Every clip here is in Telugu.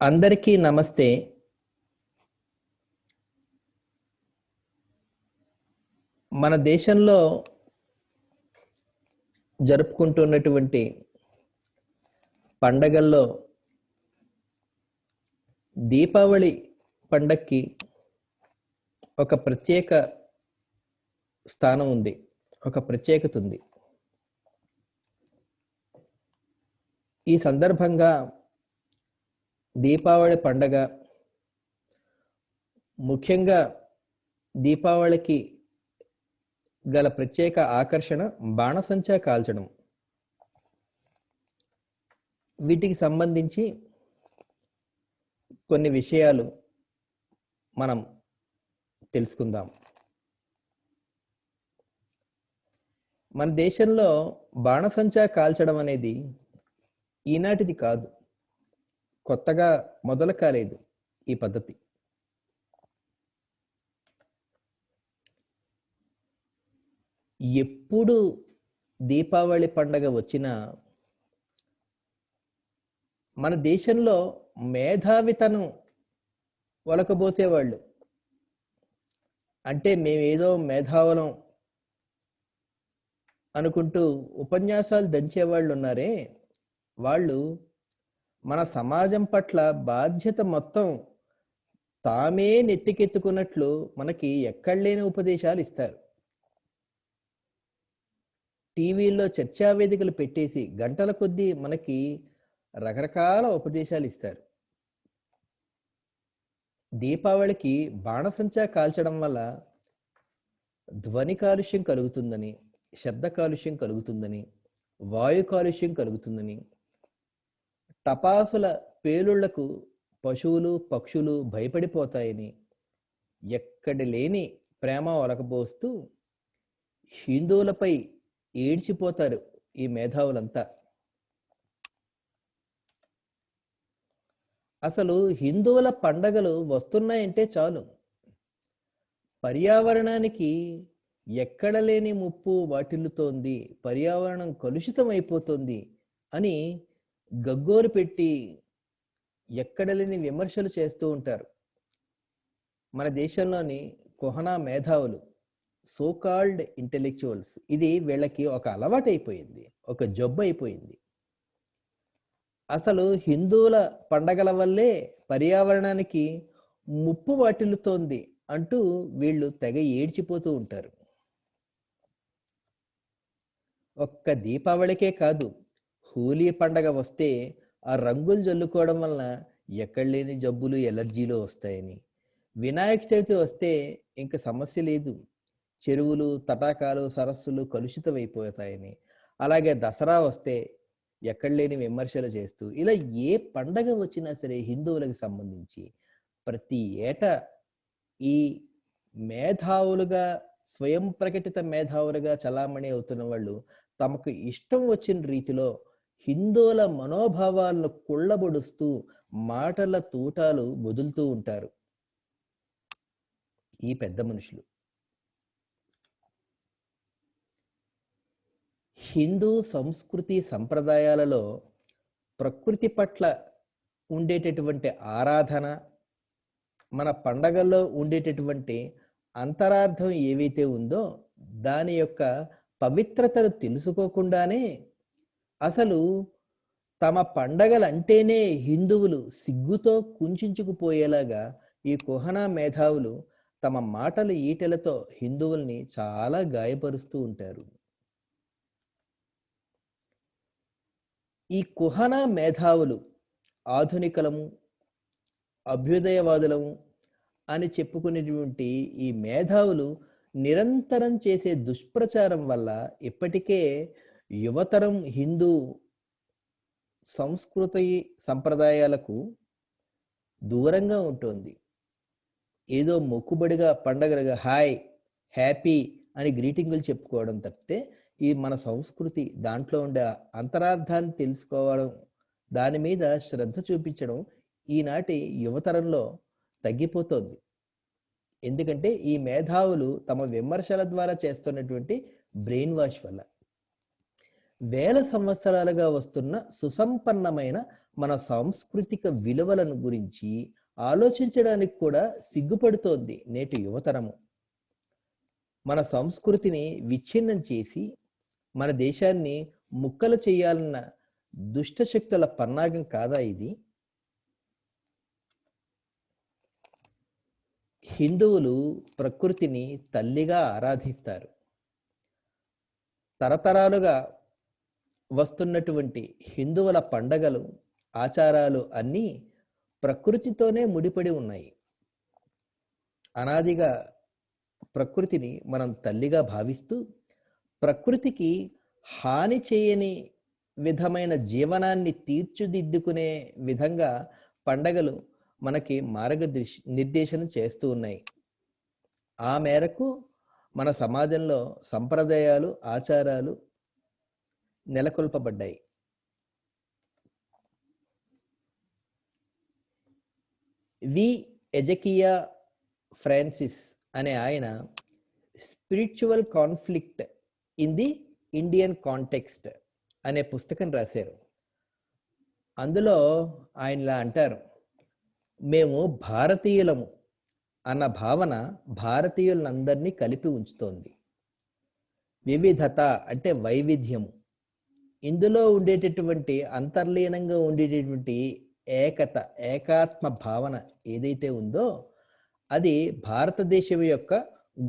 అందరికీ నమస్తే. మన దేశంలో జరుపుకుంటున్నటువంటి పండగల్లో దీపావళి పండక్కి ఒక ప్రత్యేక స్థానం ఉంది ఒక ప్రత్యేకత ఉంది. ఈ సందర్భంగా దీపావళి పండగ ముఖ్యంగా దీపావళికి గల ప్రత్యేక ఆకర్షణ బాణసంచా కాల్చడం. వీటికి సంబంధించి కొన్ని విషయాలు మనం తెలుసుకుందాం. మన దేశంలో బాణసంచా కాల్చడం అనేది ఈనాటిది కాదు. కొత్తగా మొదలు కాలేదు ఈ పద్ధతి. ఎప్పుడు దీపావళి పండగ వచ్చినా మన దేశంలో మేధావితనం ఒలకబోసేవాళ్ళు. అంటే మేమేదో మేధావులం అనుకుంటూ ఉపన్యాసాలు దంచేవాళ్ళు ఉన్నారే వాళ్ళు మన సమాజం పట్ల బాధ్యత మొత్తం తామే నెత్తికెత్తుకున్నట్లు మనకి ఎక్కడలేని ఉపదేశాలు ఇస్తారు. టీవీల్లో చర్చా వేదికలు పెట్టేసి గంటల కొద్దీ మనకి రకరకాల ఉపదేశాలు ఇస్తారు. దీపావళికి బాణసంచా కాల్చడం వల్ల ధ్వని కాలుష్యం కలుగుతుందని శబ్ద కాలుష్యం కలుగుతుందని వాయు కాలుష్యం కలుగుతుందని తపాసుల పేలుళ్ళకు పశువులు పక్షులు భయపడిపోతాయని ఎక్కడి లేని ప్రేమ ఒలకపోస్తూ హిందువులపై ఏడ్చిపోతారు ఈ మేధావులంతా. అసలు హిందువుల పండగలు వస్తున్నాయంటే చాలు. పర్యావరణానికి ఎక్కడ లేని ముప్పు వాటిల్లుతోంది పర్యావరణం కలుషితం అయిపోతుంది అని గగ్గోరు పెట్టి ఎక్కడ లేని విమర్శలు చేస్తూ ఉంటారు. మన దేశంలోని కుహనా మేధావులు సోకాల్డ్ ఇంటెలెక్చువల్స్ ఇది వీళ్ళకి ఒక అలవాటు అయిపోయింది ఒక జబ్బు అయిపోయింది అసలు హిందువుల పండగల వల్లే పర్యావరణానికి ముప్పు వాటిల్లుతోంది అంటూ వీళ్ళు తెగ ఏడ్చిపోతూ ఉంటారు. ఒక్క దీపావళికే కాదు హోలీ పండగ వస్తే ఆ రంగులు జల్లుకోవడం వలన ఎక్కడ లేని జబ్బులు ఎలర్జీలు వస్తాయని. వినాయక చవితి వస్తే ఇంక సమస్య లేదు. చెరువులు తటాకాలు సరస్సులు కలుషితమైపోతాయని. అలాగే దసరా వస్తే ఎక్కడ లేని విమర్శలు చేస్తూ ఇలా ఏ పండగ వచ్చినా సరే హిందువులకు సంబంధించి ప్రతి ఏటా ఈ మేధావులుగా స్వయం ప్రకటిత మేధావులుగా చలామణి అవుతున్న వాళ్ళు తమకు ఇష్టం వచ్చిన రీతిలో హిందువుల మనోభావాలను కుళ్ళబొడుస్తూ మాటల తూటాలు వదులుతూ ఉంటారు. ఈ పెద్ద మనుషులు. హిందూ సంస్కృతి సంప్రదాయాలలో ప్రకృతి పట్ల ఉండేటటువంటి ఆరాధన మన పండగల్లో ఉండేటటువంటి అంతరార్థం ఏవైతే ఉందో దాని యొక్క పవిత్రతను తెలుసుకోకుండానే అసలు తమ పండగలంటేనే హిందువులు సిగ్గుతో కుంచుకుపోయేలాగా ఈ కుహనా మేధావులు తమ మాటల ఈటెలతో హిందువుల్ని చాలా గాయపరుస్తూ ఉంటారు. ఈ కుహనా మేధావులు ఆధునికలము అభ్యుదయవాదులము అని చెప్పుకునేటువంటి ఈ మేధావులు నిరంతరం చేసే దుష్ప్రచారం వల్ల ఇప్పటికే యువతరం హిందూ సంస్కృతి సంప్రదాయాలకు దూరంగా ఉంటుంది. ఏదో మొక్కుబడిగా పండగలుగా హాయ్ హ్యాపీ అని గ్రీటింగులు చెప్పుకోవడం తప్పితే ఈ మన సంస్కృతి దాంట్లో ఉండే అంతరార్థాన్ని తెలుసుకోవడం దాని మీద శ్రద్ధ చూపించడం ఈనాటి యువతరంలో తగ్గిపోతోంది. ఎందుకంటే ఈ మేధావులు తమ విమర్శల ద్వారా చేస్తున్నటువంటి బ్రెయిన్ వాష్ వల్ల. వేల సంవత్సరాలుగా వస్తున్న సుసంపన్నమైన మన సాంస్కృతిక విలువలను గురించి ఆలోచించడానికి కూడా సిగ్గుపడుతోంది నేటి యువతరము. మన సంస్కృతిని విచ్ఛిన్నం చేసి మన దేశాన్ని ముక్కలు చేయాలన్న దుష్ట శక్తుల పన్నాగం కాదా ఇది? హిందువులు ప్రకృతిని తల్లిగా ఆరాధిస్తారు. తరతరాలుగా వస్తున్నటువంటి హిందువుల పండగలు ఆచారాలు అన్నీ ప్రకృతితోనే ముడిపడి ఉన్నాయి. అనాదిగా ప్రకృతిని మనం తల్లిగా భావిస్తూ ప్రకృతికి హాని చేయని విధమైన జీవనాన్ని తీర్చిదిద్దుకునే విధంగా పండగలు మనకి మార్గదర్శ నిర్దేశనం చేస్తూ ఉన్నాయి. ఆ మేరకు మన సమాజంలో సంప్రదాయాలు ఆచారాలు నెలకొల్పబడ్డాయి. వి ఎజకియా ఫ్రాన్సిస్ అనే ఆయన spiritual conflict in the Indian context అనే పుస్తకం రాశారు. అందులో ఆయనలా అంటారు మేము భారతీయులము అన్న భావన భారతీయులందరినీ కలిపి ఉంచుతోంది. వివిధత అంటే వైవిధ్యము. ఇందులో ఉండేటటువంటి అంతర్లీనంగా ఉండేటటువంటి ఏకత ఏకాత్మ భావన ఏదైతే ఉందో అది భారతదేశం యొక్క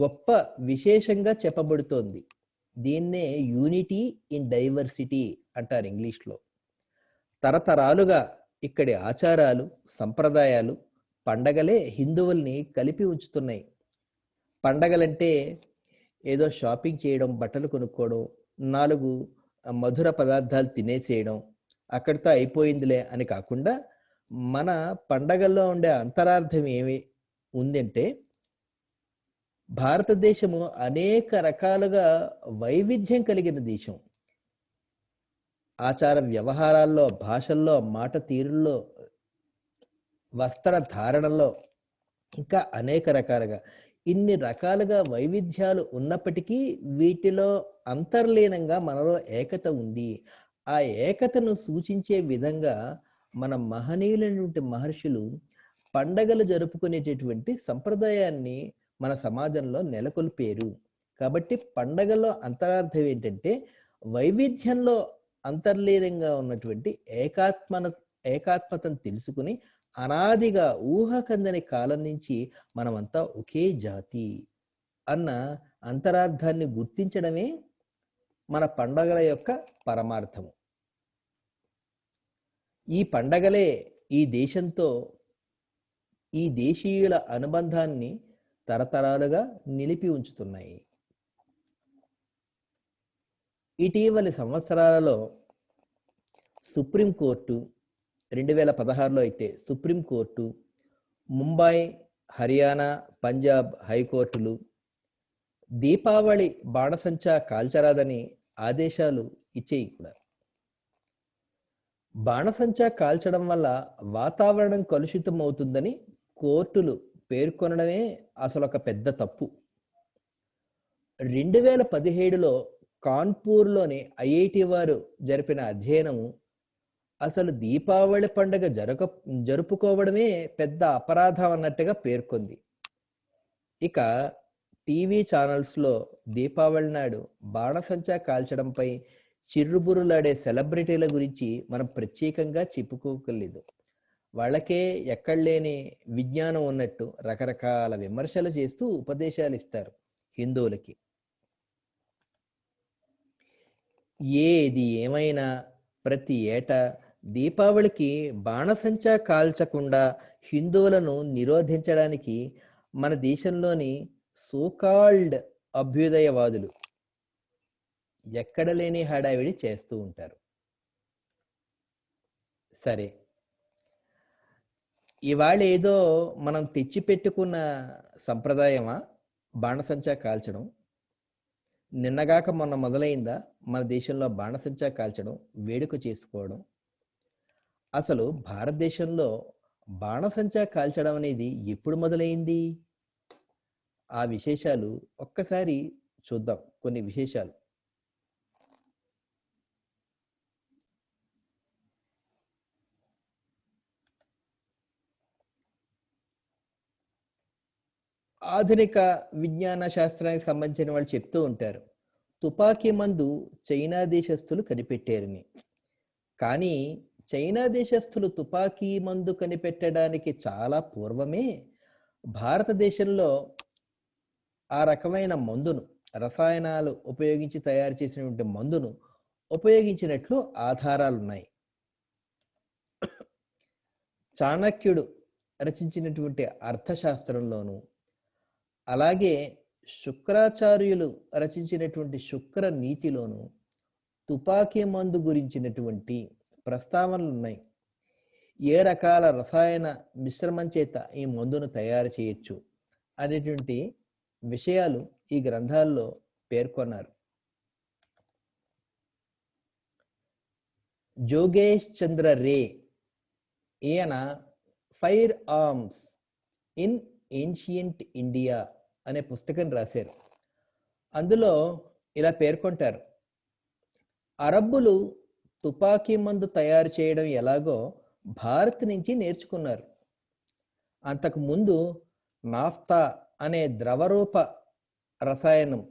గొప్ప విశేషంగా చెప్పబడుతోంది. దీన్నే యూనిటీ ఇన్ డైవర్సిటీ అంటారు ఇంగ్లీష్లో. తరతరాలుగా ఇక్కడి ఆచారాలు సంప్రదాయాలు పండగలే హిందువుల్ని కలిపి ఉంచుతున్నాయి. పండగలంటే ఏదో షాపింగ్ చేయడం బట్టలు కొనుక్కోవడం నాలుగు మధుర పదార్థాలు తినేసేయడం అక్కడితో అయిపోయిందిలే అని కాకుండా మన పండగల్లో ఉండే అంతరార్థం ఏమి ఉందంటే భారతదేశము అనేక రకాలుగా వైవిధ్యం కలిగిన దేశం. ఆచార వ్యవహారాల్లో భాషల్లో మాట తీరుల్లో వస్త్ర ధారణలో ఇంకా అనేక రకాలుగా ఇన్ని రకాలుగా వైవిధ్యాలు ఉన్నప్పటికీ వీటిలో అంతర్లీనంగా మనలో ఏకత ఉంది. ఆ ఏకతను సూచించే విధంగా మన మహనీయులైనటువంటి మహర్షులు పండగలు జరుపుకునేటటువంటి సంప్రదాయాన్ని మన సమాజంలో నెలకొల్పారు. కాబట్టి పండగలో అంతరార్థం ఏంటంటే వైవిధ్యంలో అంతర్లీనంగా ఉన్నటువంటి ఏకాత్మన ఏకాత్మతను తెలుసుకుని అనాదిగా ఊహకందని కాలం నుంచి మనమంతా ఒకే జాతి అన్న అంతరార్థాన్ని గుర్తించడమే మన పండగల యొక్క పరమార్థము. ఈ పండగలే ఈ దేశంతో ఈ దేశీయుల అనుబంధాన్ని తరతరాలుగా నిలిపి ఉంచుతున్నాయి. ఇటీవలి సంవత్సరాలలో సుప్రీంకోర్టు రెండు వేల పదహారులో అయితే సుప్రీంకోర్టు ముంబై హర్యానా పంజాబ్ హైకోర్టులు దీపావళి బాణసంచా కాల్చరాదని ఆదేశాలు ఇచ్చేయి కూడా. బాణసంచా కాల్చడం వల్ల వాతావరణం కలుషితం అవుతుందని కోర్టులు పేర్కొనడమే అసలు ఒక పెద్ద తప్పు. రెండు వేల పదిహేడులో కాన్పూర్లోని ఐఐటి వారు జరిపిన అధ్యయనము అసలు దీపావళి పండుగ జరగ జరుపుకోవడమే పెద్ద అపరాధం అన్నట్టుగా పేర్కొంది. ఇక టీవీ ఛానల్స్లో దీపావళి నాడు బాణసంచా కాల్చడంపై చిర్రుబురులాడే సెలబ్రిటీల గురించి మనం ప్రత్యేకంగా చెప్పుకోగలేదు వాళ్ళకే ఎక్కడలేని విజ్ఞానం ఉన్నట్టు రకరకాల విమర్శలు చేస్తూ ఉపదేశాలు ఇస్తారు హిందువులకి. ఏది ఏమైనా ప్రతి ఏటా దీపావళికి బాణసంచా కాల్చకుండా హిందువులను నిరోధించడానికి మన దేశంలోని సోకాల్డ్ అభ్యుదయవాదులు ఎక్కడ లేని హడావిడి చేస్తూ ఉంటారు. సరే. ఇవాళ ఏదో మనం తెచ్చిపెట్టుకున్న సంప్రదాయమా? బాణసంచా కాల్చడం. నిన్నగాక మొన్న మొదలైందా? మన దేశంలో బాణసంచా కాల్చడం వేడుక చేసుకోవడం. అసలు భారతదేశంలో బాణసంచా కాల్చడం అనేది ఎప్పుడు మొదలైంది? ఆ విశేషాలు ఒక్కసారి చూద్దాం కొన్ని విశేషాలు. ఆధునిక విజ్ఞాన శాస్త్రానికి సంబంధించిన వాళ్ళు చెప్తూ ఉంటారు తుపాకీ మందు చైనా దేశస్తులు కనిపెట్టారని. కానీ చైనా దేశస్థులు తుపాకీ మందు కనిపెట్టడానికి చాలా పూర్వమే భారతదేశంలో ఆ రకమైన మందును రసాయనాలు ఉపయోగించి తయారు చేసినటువంటి మందును ఉపయోగించినట్లు ఆధారాలు ఉన్నాయి చాణక్యుడు రచించినటువంటి అర్థశాస్త్రంలోను అలాగే శుక్రాచార్యులు రచించినటువంటి శుక్ర నీతిలోను తుపాకీ మందు గురించినటువంటి ప్రస్తావనలు ఉన్నాయి ఏ రకాల రసాయన మిశ్రమం చేత ఈ మందును తయారు చేయొచ్చు అనేటువంటి విషయాలు ఈ గ్రంథాల్లో పేర్కొన్నారు. జోగేష్ చంద్ర రే ఈయన fire arms in ancient India అనే పుస్తకం రాశారు. అందులో ఇలా పేర్కొంటారు. అరబ్బులు తుపాకీ మందు తయారు చేయడం ఎలాగో భారత్ నుంచి నేర్చుకున్నారు. అంతకు ముందు నాఫ్తా అనే ద్రవరూప రసాయనం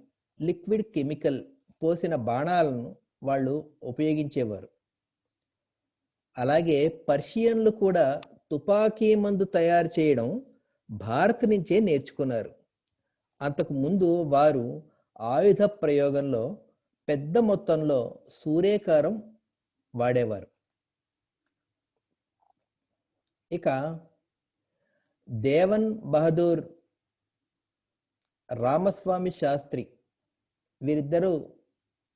లిక్విడ్ కెమికల్ పోసిన బాణాలను వాళ్ళు ఉపయోగించేవారు. అలాగే పర్షియన్లు కూడా తుపాకీ మందు తయారు చేయడం భారత్ నుంచే నేర్చుకున్నారు. అంతకు ముందు వారు ఆయుధ ప్రయోగంలో పెద్ద మొత్తంలో సూర్యకారం వాడేవారు. ఇక దేవన్ బహదూర్ రామస్వామి శాస్త్రి వీరిద్దరూ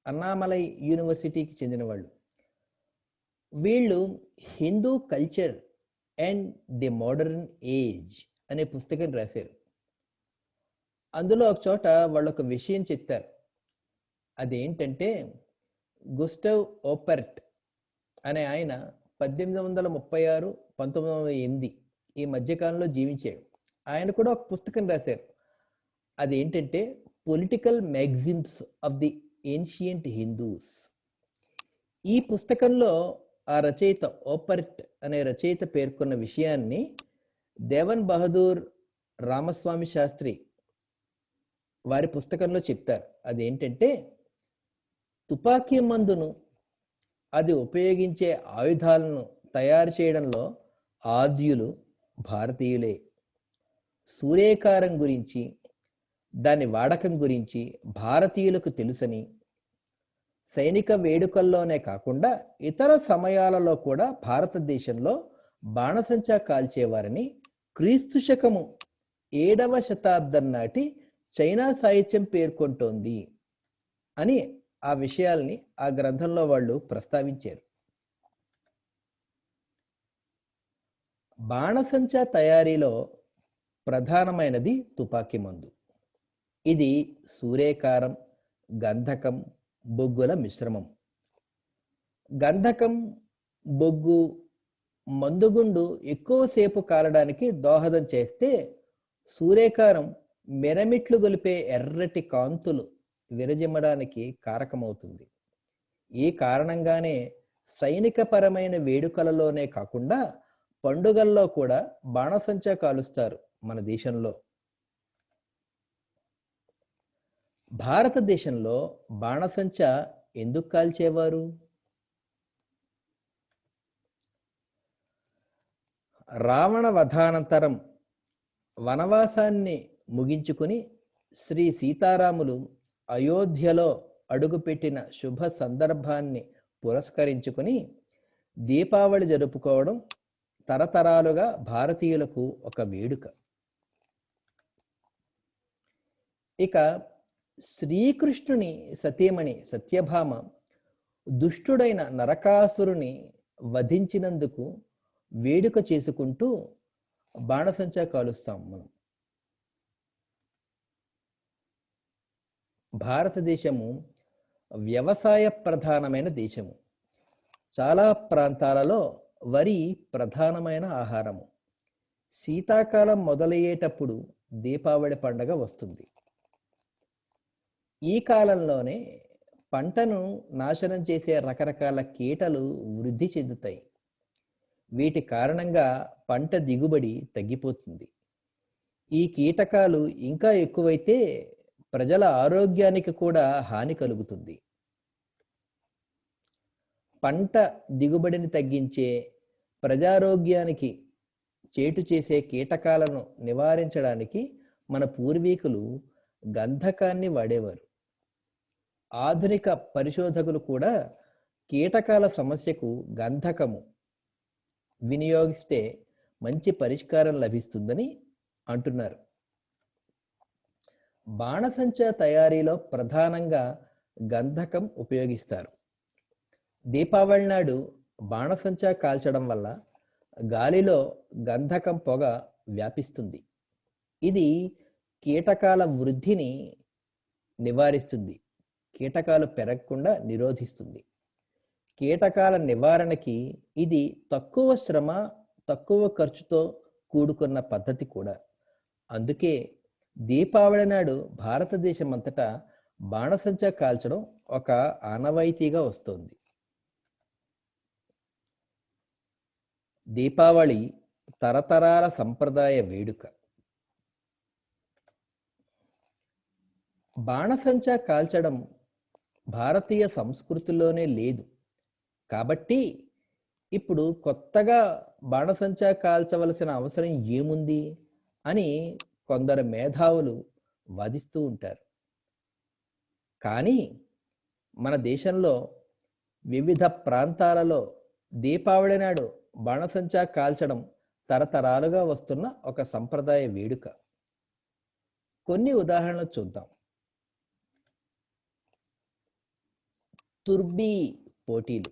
అన్నామలై యూనివర్సిటీకి చెందిన వాళ్ళు వీళ్ళు Hindu culture and the modern age అనే పుస్తకం రాశారు. అందులో ఒక చోట వాళ్ళు ఒక విషయం చెప్తారు. అదేంటంటే గుస్టవ్ ఓపర్ట్ అనే ఆయన పద్దెనిమిది వందల ముప్పై ఆరు పంతొమ్మిది వందల ఎనిమిది ఈ మధ్యకాలంలో జీవించాడు. ఆయన కూడా ఒక పుస్తకం రాశారు. అది ఏంటంటే political magazines of the ancient Hindus ఈ పుస్తకంలో ఆ రచయిత ఓపర్ట్ అనే రచయిత పేర్కొన్న విషయాన్ని దేవన్ బహదూర్ రామస్వామి శాస్త్రి వారి పుస్తకంలో చెప్తారు. అదేంటంటే తుపాకీ మందును అది ఉపయోగించే ఆయుధాలను తయారు చేయడంలో ఆద్యులు భారతీయులే. సూర్యకారం గురించి దాని వాడకం గురించి భారతీయులకు తెలుసని సైనిక వేడుకల్లోనే కాకుండా ఇతర సమయాలలో కూడా భారతదేశంలో బాణసంచా కాల్చేవారని క్రీస్తు శకము ఏడవ శతాబ్దం నాటి చైనా సాహిత్యం పేర్కొంటోంది అని ఆ విషయాల్ని ఆ గ్రంథంలో వాళ్ళు ప్రస్తావించారు. బాణసంచా తయారీలో ప్రధానమైనది తుపాకీ మందు. ఇది సూర్యకారం గంధకం బొగ్గుల మిశ్రమం. గంధకం బొగ్గు మందుగుండు ఎక్కువసేపు కాలడానికి దోహదం చేస్తే సూర్యకారం మిరమిట్లు గొలిపే ఎర్రటి కాంతులు విరజిమ్మడానికి కారకమవుతుంది. ఈ కారణంగానే సైనికపరమైన వేడుకలలోనే కాకుండా పండుగల్లో కూడా బాణసంచా కాలుస్తారు మన దేశంలో. భారతదేశంలో బాణసంచా ఎందుకు కాల్చేవారు? రావణ వధానంతరం వనవాసాన్ని ముగించుకుని శ్రీ సీతారాములు అయోధ్యలో అడుగుపెట్టిన శుభ సందర్భాన్ని పురస్కరించుకుని దీపావళి జరుపుకోవడం తరతరాలుగా భారతీయులకు ఒక వేడుక. ఇక శ్రీకృష్ణుని సతీమణి సత్యభామ దుష్టుడైన నరకాసురుని వధించినందుకు వేడుక చేసుకుంటూ బాణసంచా కాలుస్తాం మనం. భారతదేశము వ్యవసాయ ప్రధానమైన దేశము. చాలా ప్రాంతాలలో వరి ప్రధానమైన ఆహారము. శీతాకాలం మొదలయ్యేటప్పుడు దీపావళి పండగ వస్తుంది. ఈ కాలంలోనే పంటను నాశనం చేసే రకరకాల కీటలు వృద్ధి చెందుతాయి. వీటి కారణంగా పంట దిగుబడి తగ్గిపోతుంది. ఈ కీటకాలు ఇంకా ఎక్కువైతే ప్రజల ఆరోగ్యానికి కూడా హాని కలుగుతుంది. పంట దిగుబడిని తగ్గించే ప్రజారోగ్యానికి చేటు చేసే కీటకాలను నివారించడానికి మన పూర్వీకులు గంధకాన్ని వాడేవారు. ఆధునిక పరిశోధకులు కూడా కీటకాల సమస్యకు గంధకము వినియోగిస్తే మంచి పరిష్కారం లభిస్తుందని అంటున్నారు. బాణసంచా తయారీలో ప్రధానంగా గంధకం ఉపయోగిస్తారు. దీపావళి నాడు బాణసంచా కాల్చడం వల్ల గాలిలో గంధకం పొగ వ్యాపిస్తుంది. ఇది కీటకాల వృద్ధిని నివారిస్తుంది. కీటకాలు పెరగకుండా నిరోధిస్తుంది. కీటకాల నివారణకి ఇది తక్కువ శ్రమ తక్కువ ఖర్చుతో కూడుకున్న పద్ధతి కూడా. అందుకే దీపావళి నాడు భారతదేశం అంతటా బాణసంచా కాల్చడం ఒక ఆనవాయితీగా వస్తోంది. దీపావళి తరతరాల సంప్రదాయ వేడుక. బాణసంచా కాల్చడం భారతీయ సంస్కృతిలోనే లేదు. కాబట్టి ఇప్పుడు కొత్తగా బాణసంచా కాల్చవలసిన అవసరం ఏముంది? అని కొందరు మేధావులు వదిస్తూ ఉంటారు. కానీ మన దేశంలో వివిధ ప్రాంతాలలో దీపావళి నాడు బాణసంచా కాల్చడం తరతరాలుగా వస్తున్న ఒక సంప్రదాయ వేడుక. కొన్ని ఉదాహరణలు చూద్దాం. తుర్బీ పోటీలు.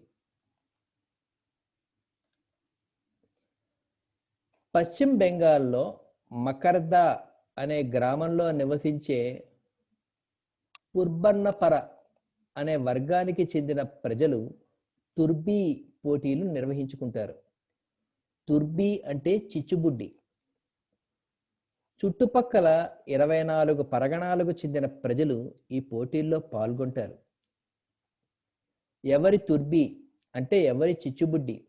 పశ్చిమ బెంగాల్లో మకర్దా అనే గ్రామంలో నివసించే పుర్బన్నపర అనే వర్గానికి చెందిన ప్రజలు తుర్బీ పోటీలు నిర్వహించుకుంటారు. తుర్బీ అంటే చిచ్చుబుడ్డి. చుట్టుపక్కల ఇరవై నాలుగు పరగణాలకు చెందిన ప్రజలు ఈ పోటీల్లో పాల్గొంటారు. ఎవరి తుర్బీ అంటే ఎవరి చిచ్చుబుడ్డి?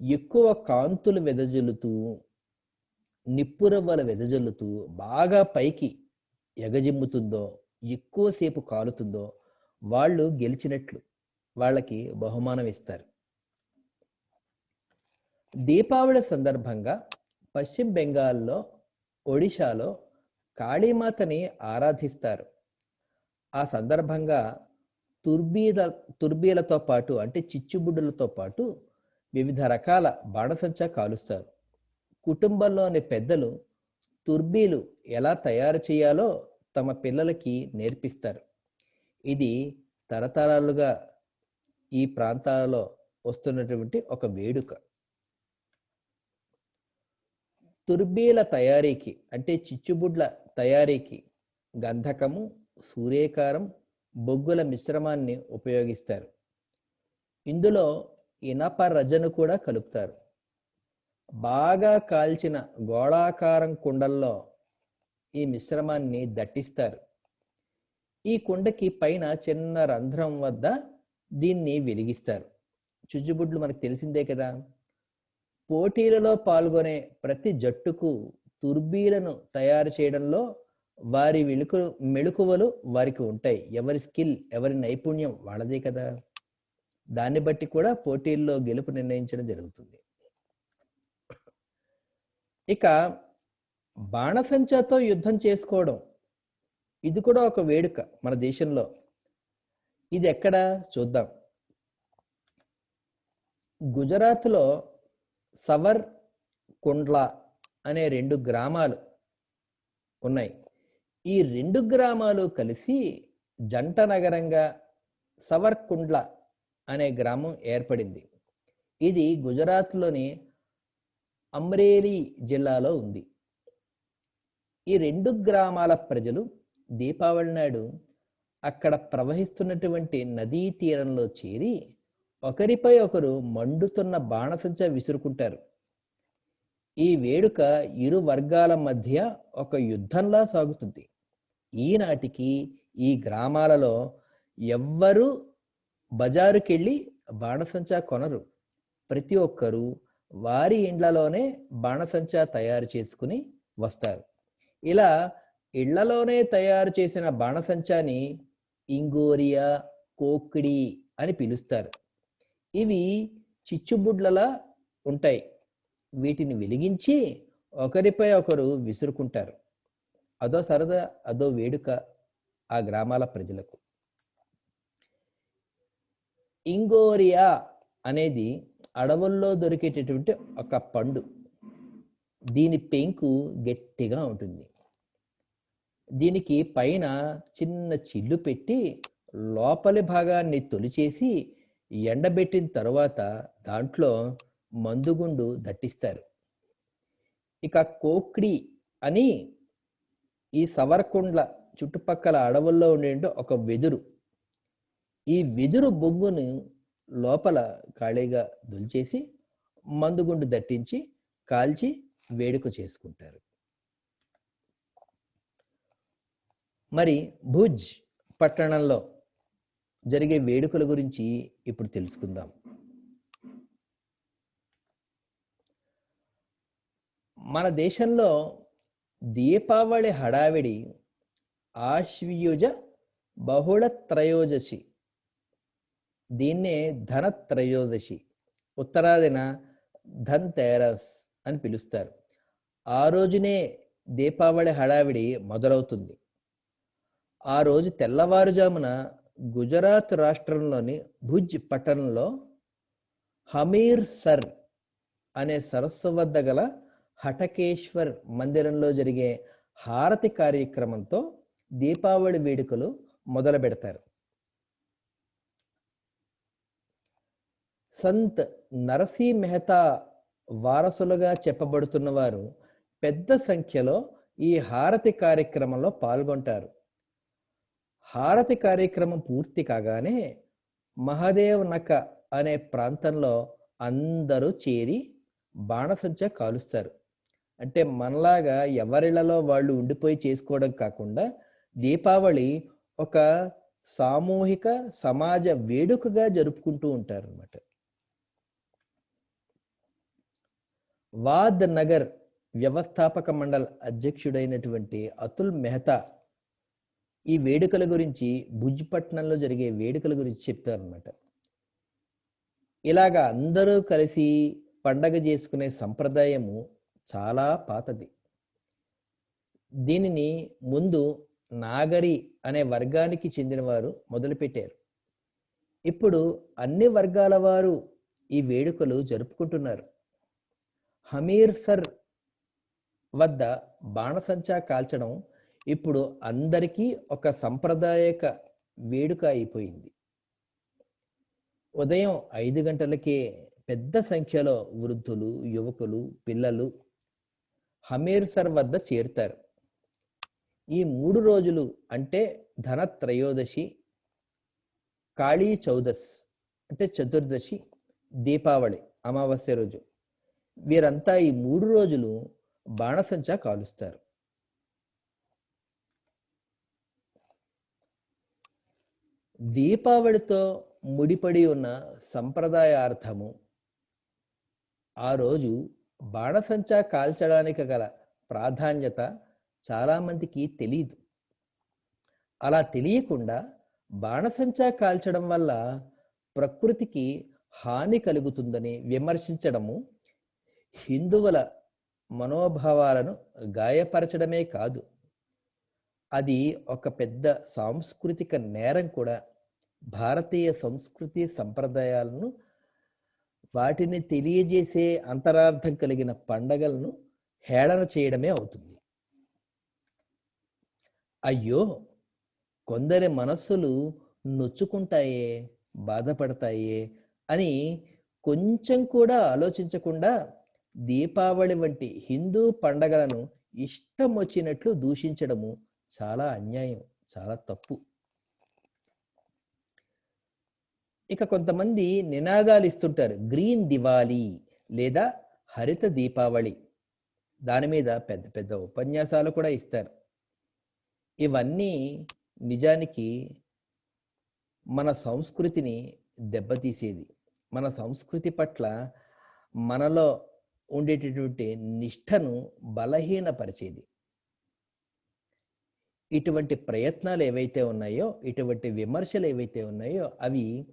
ఎక్కువ కాంతులు వెదజల్లుతూ నిప్పురవ్వల వెదజల్లుతూ బాగా పైకి ఎగజిమ్ముతుందో ఎక్కువసేపు కాలుతుందో వాళ్ళు గెలిచినట్లు వాళ్ళకి బహుమానం ఇస్తారు. దీపావళి సందర్భంగా పశ్చిమ బెంగాల్లో ఒడిశాలో కాళీమాతని ఆరాధిస్తారు. ఆ సందర్భంగా తుర్బీద తుర్బీలతో పాటు అంటే చిచ్చుబుడ్డులతో పాటు వివిధ రకాల బాణసంచా కాలుస్తారు. కుటుంబంలోని పెద్దలు తుర్బీలు ఎలా తయారు చేయాలో తమ పిల్లలకి నేర్పిస్తారు. ఇది తరతరాలుగా ఈ ప్రాంతాలలో వస్తున్నటువంటి ఒక వేడుక. తుర్బీల తయారీకి అంటే చిచ్చుబుడ్ల తయారీకి గంధకము సూర్యకారం బొగ్గుల మిశ్రమాన్ని ఉపయోగిస్తారు. ఇందులో ఇనప రజను కూడా కలుపుతారు. బాగా కాల్చిన గోళాకారం కుండల్లో ఈ మిశ్రమాన్ని దట్టిస్తారు. ఈ కుండకి పైన చిన్న రంధ్రం వద్ద దీన్ని వెలిగిస్తారు. చుచ్చుబుడ్లు మనకు తెలిసిందే కదా. పోటీలలో పాల్గొనే ప్రతి జట్టుకు తుర్బీలను తయారు చేయడంలో వారి వెలుకు మెళుకువలు వారికి ఉంటాయి. ఎవరి స్కిల్ ఎవరి నైపుణ్యం వాళ్ళదే కదా. దాన్ని బట్టి కూడా పోటీల్లో గెలుపు నిర్ణయించడం జరుగుతుంది. ఇక బాణసంచాతో యుద్ధం చేసుకోవడం ఇది కూడా ఒక వేడుక మన దేశంలో. ఇది ఎక్కడ చూద్దాం. గుజరాత్లో సవర్ కుండ్లా అనే రెండు గ్రామాలు ఉన్నాయి. ఈ రెండు గ్రామాలు కలిసి జంట నగరంగా సవర్ కుండ్ల అనే గ్రామం ఏర్పడింది. ఇది గుజరాత్లోని అమ్రేలీ జిల్లాలో ఉంది. ఈ రెండు గ్రామాల ప్రజలు దీపావళి నాడు అక్కడ ప్రవహిస్తున్నటువంటి నదీ తీరంలో చేరి ఒకరిపై ఒకరు మండుతున్న బాణసంచ విసురుకుంటారు. ఈ వేడుక ఇరు వర్గాల మధ్య ఒక యుద్ధంలా సాగుతుంది. ఈనాటికి ఈ గ్రామాలలో ఎవ్వరూ బజారుకెళ్ళి బాణసంచా కొనరు. ప్రతి ఒక్కరూ వారి ఇండ్లలోనే బాణసంచా తయారు చేసుకుని వస్తారు. ఇలా ఇళ్ళలోనే తయారు చేసిన బాణసంచాని ఇంగోరియా కోకిడి అని పిలుస్తారు. ఇవి చిచ్చుబుడ్లలా ఉంటాయి. వీటిని వెలిగించి ఒకరిపై ఒకరు విసురుకుంటారు. అదో సరదా అదో వేడుక ఆ గ్రామాల ప్రజలకు. ఇంగోరియా అనేది అడవుల్లో దొరికేటటువంటి ఒక పండు. దీని పెంకు గట్టిగా ఉంటుంది. దీనికి పైన చిన్న చిల్లు పెట్టి లోపలి భాగాన్ని తొలిచేసి ఎండబెట్టిన తర్వాత దాంట్లో మందుగుండు దట్టిస్తారు. ఇక కోక్డి అని ఈ సవరకుండ్ల చుట్టుపక్కల అడవుల్లో ఉండే ఒక వెదురు. ఈ వెదురు బొగ్గును లోపల ఖాళీగా దుల్చేసి మందుగుండు దట్టించి కాల్చి వేడుక చేసుకుంటారు. మరి భుజ్ పట్టణంలో జరిగే వేడుకల గురించి ఇప్పుడు తెలుసుకుందాం. మన దేశంలో దీపావళి హడావిడి ఆశ్వయుజ బహుళ త్రయోదశి దీన్నే ధన త్రయోదశి ఉత్తరాదిన ధన్ తేరస్ అని పిలుస్తారు. ఆ రోజునే దీపావళి హడావిడి మొదలవుతుంది. ఆ రోజు తెల్లవారుజామున గుజరాత్ రాష్ట్రంలోని భుజ్ పట్టణంలో హమీర్ సర్ అనే సరస్సు వద్ద గల హటకేశ్వర్ మందిరంలో జరిగే హారతి కార్యక్రమంతో దీపావళి వేడుకలు మొదలు పెడతారు సంత్ నరసీ మెహతా వారసులుగా చెప్పబడుతున్న వారు పెద్ద సంఖ్యలో ఈ హారతి కార్యక్రమంలో పాల్గొంటారు. హారతి కార్యక్రమం పూర్తి కాగానే మహాదేవ్ నక అనే ప్రాంతంలో అందరూ చేరి బాణసంచ కాలుస్తారు. అంటే మనలాగా ఎవరిళ్ళలో వాళ్ళు ఉండిపోయి చేసుకోవడం కాకుండా దీపావళి ఒక సామూహిక సమాజ వేడుకగా జరుపుకుంటూ ఉంటారు వాద్ నగర్ వ్యవస్థాపక మండల అధ్యక్షుడైనటువంటి అతుల్ మెహతా ఈ వేడుకల గురించి భుజ్పట్నంలో జరిగే వేడుకల గురించి చెప్తారనమాట ఇలాగా అందరూ కలిసి పండగ చేసుకునే సంప్రదాయము చాలా పాతది. దీనిని ముందు నాగరి అనే వర్గానికి చెందినవారు మొదలుపెట్టారు. ఇప్పుడు అన్ని వర్గాల వారు ఈ వేడుకలు జరుపుకుంటున్నారు. హమీర్ సర్ వద్ద బాణసంచా కాల్చడం ఇప్పుడు అందరికీ ఒక సంప్రదాయక వేడుక అయిపోయింది. ఉదయం ఐదు గంటలకే పెద్ద సంఖ్యలో వృద్ధులు యువకులు పిల్లలు హమీర్సర్ వద్ద చేరుతారు. ఈ మూడు రోజులు అంటే ధన త్రయోదశి కాళీ చౌదస్ అంటే చతుర్దశి దీపావళి అమావాస్య రోజు. వీరంతా ఈ మూడు రోజులు బాణసంచా కాలుస్తారు. దీపావళితో ముడిపడి ఉన్న సంప్రదాయార్థము ఆ రోజు బాణసంచా కాల్చడానికి గల ప్రాధాన్యత చాలామందికి తెలియదు అలా తెలియకుండా బాణసంచా కాల్చడం వల్ల ప్రకృతికి హాని కలుగుతుందని విమర్శించడము హిందువుల మనోభావాలను గాయపరచడమే కాదు అది ఒక పెద్ద సాంస్కృతిక నేరం కూడా. భారతీయ సంస్కృతి సంప్రదాయాలను వాటిని తెలియజేసే అంతరార్థం కలిగిన పండగలను హేళన చేయడమే అవుతుంది. అయ్యో కొందరి మనస్సులు నొచ్చుకుంటాయే బాధపడతాయే అని కొంచెం కూడా ఆలోచించకుండా దీపావళి వంటి హిందూ పండగలను ఇష్టం వచ్చినట్లు దూషించడము చాలా అన్యాయం చాలా తప్పు. ఇక కొంతమంది నినాదాలు ఇస్తుంటారు. గ్రీన్ దివాళీ లేదా హరిత దీపావళి. దాని మీద పెద్ద పెద్ద ఉపన్యాసాలు కూడా ఇస్తారు. ఇవన్నీ నిజానికి మన సంస్కృతిని దెబ్బతీసేది. మన సంస్కృతి పట్ల మనలో ఉండేటటువంటి నిష్టను బలహీనపరిచేది. ఇటువంటి ప్రయత్నాలు ఏవైతే ఉన్నాయో ఇటువంటి విమర్శలు ఏవైతే ఉన్నాయో అవి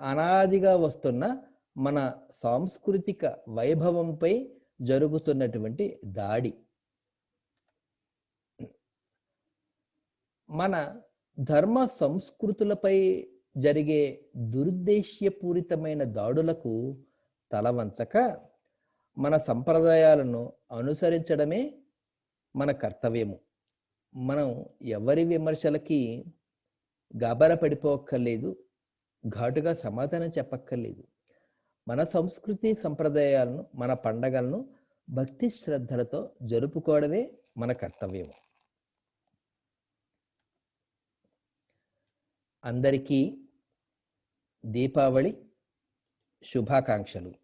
అనాదిగా వస్తున్న మన సాంస్కృతిక వైభవంపై జరుగుతున్నటువంటి దాడి. మన ధర్మ సంస్కృతులపై జరిగే దురుద్దేశ్యపూరితమైన దాడులకు తలవంచక మన సంప్రదాయాలను అనుసరించడమే మన కర్తవ్యము. మనం ఎవరి విమర్శలకి గాబర పడిపోక్కర్లేదు ఘాటుగా సమాధానం చెప్పక్కర్లేదు. మన సంస్కృతి సంప్రదాయాలను మన పండగలను భక్తి శ్రద్ధలతో జరుపుకోవడమే మన కర్తవ్యం అందరికీ దీపావళి శుభాకాంక్షలు.